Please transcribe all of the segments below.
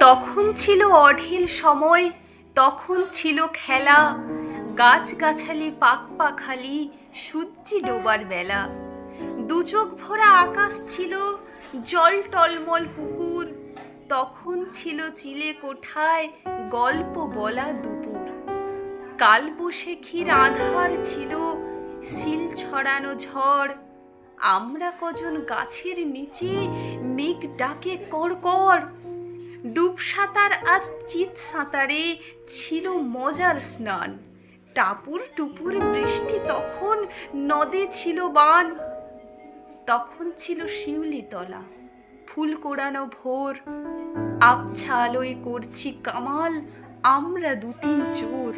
তখন ছিল অঢেল সময়, তখন ছিল খেলা। গাছগাছালি পাক পাখালি সূর্যি ডোবার বেলা। দুচোখ ভরা আকাশ ছিল জল টলমল পুকুর। তখন ছিল চিলে কোঠায় গল্প বলা দুপুর। কাল বসেখির আধার ছিল, শিল ছড়ানো ঝড়। আমরা কজন গাছের নিচে মেঘ ডাকে কর ডুব সাঁতার আর চিত সাঁতারে ছিল মজার স্নান। টাপুর টুপুর বৃষ্টি তখন নদে ছিল বান। তখন ছিল শিউলি তলা, ফুল কোড়ানো ভোর। আবছা আলোয় করছি কামাল, আমরা দু তিন চোর।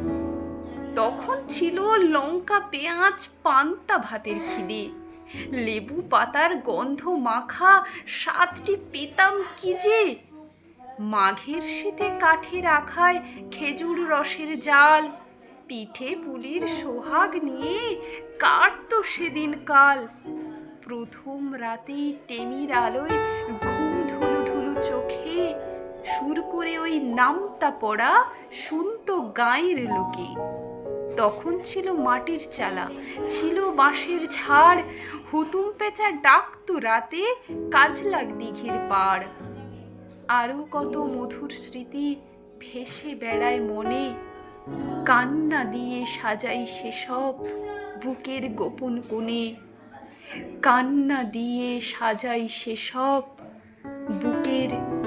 তখন ছিল লঙ্কা, পেঁয়াজ, পান্তা ভাতের খিদে। লেবু পাতার গন্ধ মাখা, সাতটি পেতাম কি যে? মাঘের শীতে কাঠে রাখায় খেজুর রসের জাল, পিঠে পুলির সোহাগ নিয়ে কাটতো সেদিন কাল। প্রথম রাতেই টেমির আলোয় ঘুম ঢুলু ঢুলু চোখে সুর করে ওই নামতা পড়া শুনতো গাঁয়ের লোকে। তখন ছিল মাটির চালা, ছিল বাঁশের ঝাড়, হুতুম পেঁচা ডাকতো রাতে কাজলাক দিঘির পাড়। আরও কত মধুর স্মৃতি ভেসে বেড়ায় মনে। কান্না দিয়ে সাজাই সেসব বুকের গোপন কোণে। কান্না দিয়ে সাজাই সেসব বুকের